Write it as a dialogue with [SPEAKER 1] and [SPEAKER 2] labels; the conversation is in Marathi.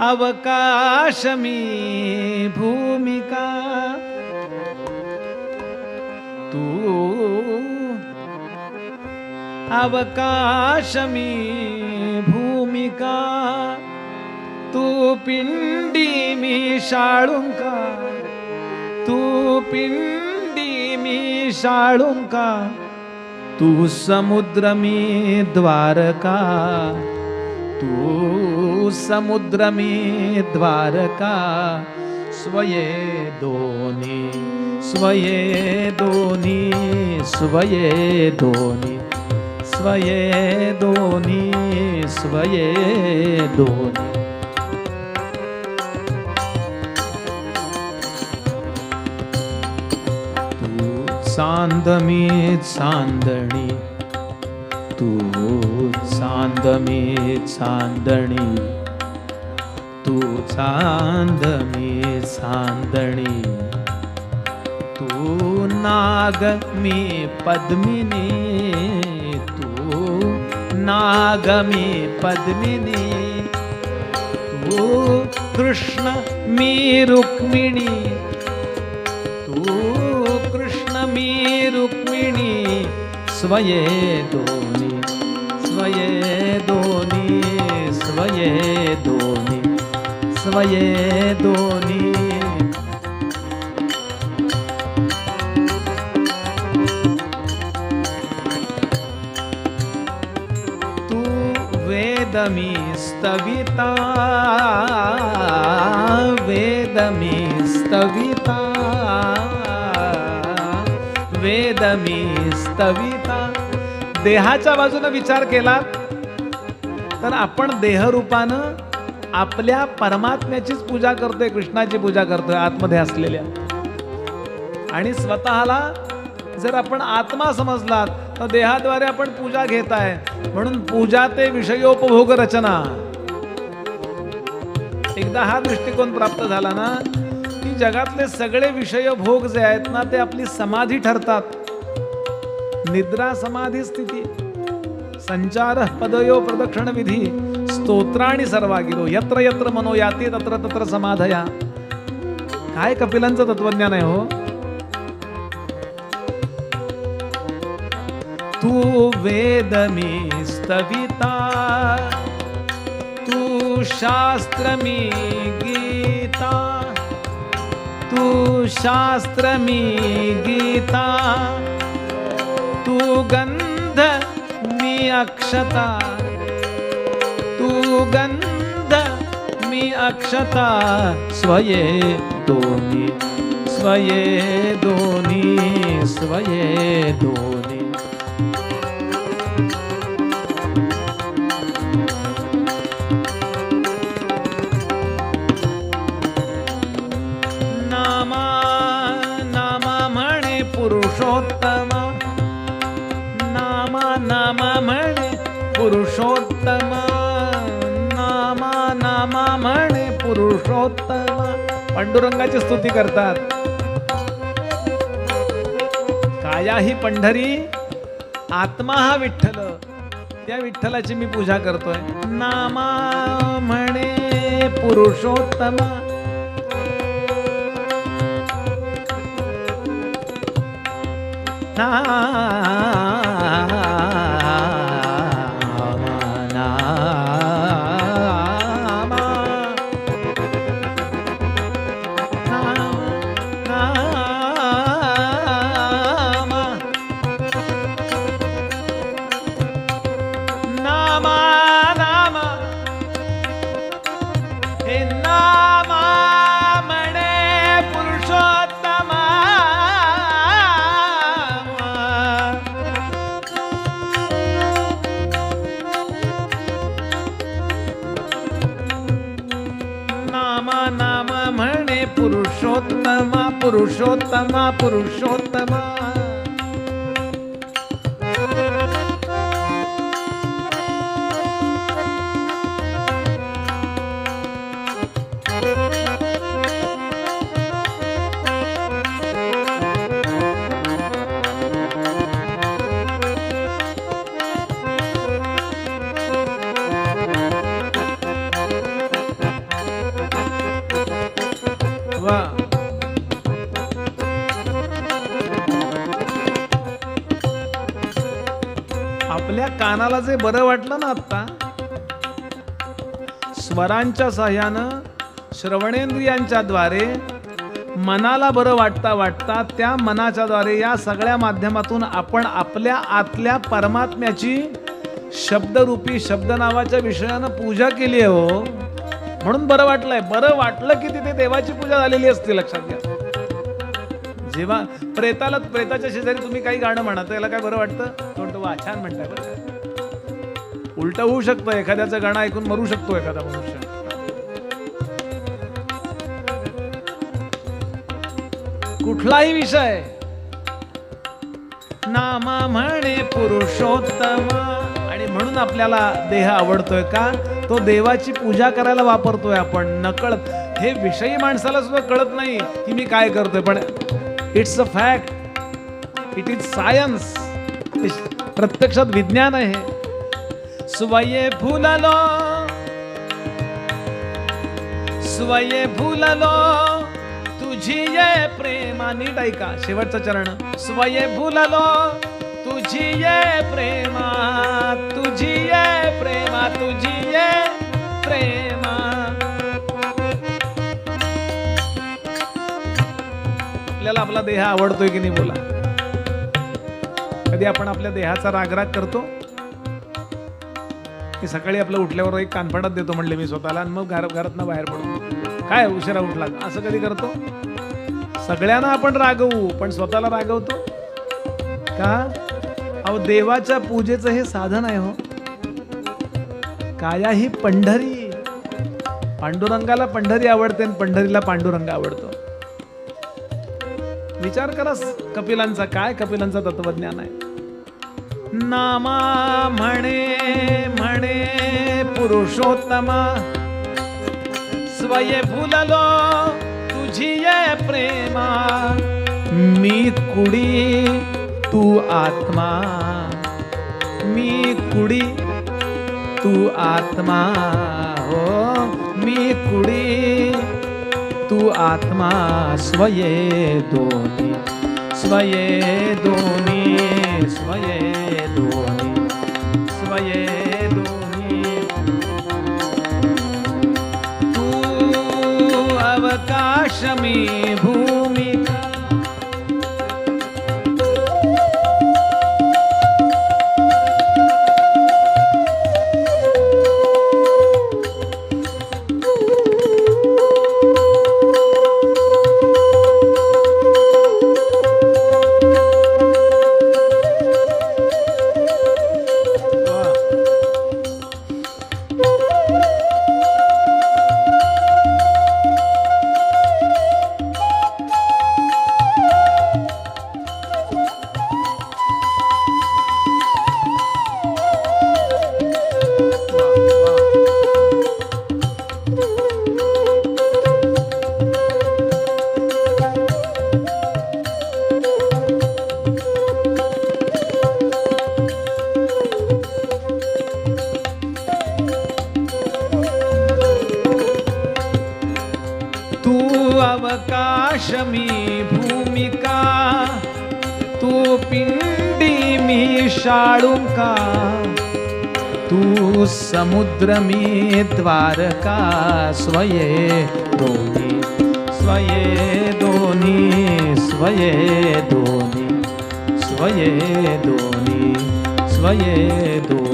[SPEAKER 1] अवकाश मी भूमिका। तू अवकाश मी भूमिका। तू पिंडी मी शाळुंका तू पिंडी मी शाळुंका तू समुद्र मी द्वारका। तू समुद्र मी द्वारका स्वये दोनी स्वये दोनी स्वये दोनी स्वये दोनी स्वये दोनी। तू सांदमी सांदणी तू चांद मी चांदणी. तू चांद मी चांदणी. तू नाग मी पद्मिनी. तू नाग मी पद्मिनी. तू कृष्ण मी रुक्मिणी. तू स्वये दोनी स्वये दोनी स्वये दोनी स्वये दोनी तू वेद मी स्तविता वेद मी स्तविता वेद मी स्तविता देहाच्या बाजूने विचार केला तर आपण देहरूपानं आपल्या परमात्म्याचीच पूजा करतोय कृष्णाची पूजा करतोय आतमध्ये असलेल्या. आणि स्वतःला जर आपण आत्मा समजलात तर देहाद्वारे आपण पूजा घेत आहे. म्हणून पूजा ते विषयोपभोग रचना. एकदा हा दृष्टिकोन प्राप्त झाला ना जगातले सगळे विषय भोग जे आहेत ना ते आपली समाधी ठरतात. निद्रा समाधी स्थिती. संचार पदयो प्रदक्षिण विधी. स्तोत्राणी सर्वागिरो. यत्र यत्र मनो याती तत्र तत्र समाधया. काय कपिलांचं तत्वज्ञान आहे हो? तू वेद मी स्तविता. तू शास्त्र मी गीता. तू शास्त्र मी गीता तू गंध मी अक्षता तू गंध मी अक्षता स्वये दोनी स्वये दोनी स्वये दोनी पुरुषोत्तम पांडुरंगाची स्तुती करतात. काया ही पंढरी आत्मा हा विठ्ठल. त्या विठ्ठलाची मी पूजा करतोय. नामा म्हणे पुरुषोत्तम. ना पुरुषोत्तमा पुरुषोत्तमा। कानाला जे बरं वाटलं ना आत्ता स्वरांच्या साह्यानं श्रवणेंद्रियांच्या द्वारे मनाला बरं वाटता वाटता त्या मनाच्या द्वारे या सगळ्या माध्यमातून आपण आपल्या आतल्या परमात्म्याची शब्दरूपी शब्द नावाच्या विषयानं पूजा केली आहे हो. म्हणून बरं वाटलंय. बरं वाटलं की तिथे देवाची पूजा झालेली असते लक्षात घ्या. जेव्हा प्रेताला प्रेताच्या शेजारी तुम्ही काही गाणं म्हणा त्याला काय बरं वाटतं? तो म्हणतो वा छान म्हणताय बरं उलट होऊ शकतं एखाद्याचं गाणं ऐकून मरू शकतो एखादा मनुष्य. कुठलाही विषय नामा म्हणे पुरुषोत्तम. आणि म्हणून आपल्याला देह आवडतोय का? तो देवाची पूजा करायला वापरतोय आपण नकळत हे विषयी माणसाला सुद्धा कळत नाही की मी काय करतोय पण it's a fact it is science प्रत्यक्षात विज्ञान आहे स्वये भूललो. स्वये भूललो. तुझी ये प्रेमा नीट ऐका शेवटचं चरण. स्वये भूललो. तुझी ये प्रेमा तुझी ये प्रेमा तुझी ये प्रेमा. आपल्याला आपला देह आवडतोय की नाही बोला? कधी आपण आपल्या देहाचा रागराग करतो? की सकाळी आपलं उठल्यावर एक कानफडात देतो म्हणले मी स्वतःला आणि मग घर घरातनं बाहेर पडतो काय उशिरा उठला असं कधी करतो? सगळ्यांना आपण रागवू पण स्वतःला रागवतो? का? अहो देवाच्या पूजेचं हे साधन आहे हो. काया ही पंढरी. पांडुरंगाला पंढरी आवडते आणि पंढरीला पांडुरंग आवडतो. विचार करा कपिलांचा. काय कपिलांचा तत्वज्ञान आहे? नामा म्हणे म्हणे पुरुषोत्तमा स्वये फुललो तुझी प्रेमा. मी कुडी तू आत्मा. मी कुडी तू आत्मा. हो मी कुडी तू आत्मा. स्वये दोनी स्वये दोनी स्वये दोनी स्वये अवकाश मी अवकाश मी भूमिका तू पिंडी मी शाळुंका तू समुद्र मी द्वारका स्वये दोन्ही स्वये दोन्ही स्वये दोन्ही स्वये दोन्ही स्वये दोन्ही.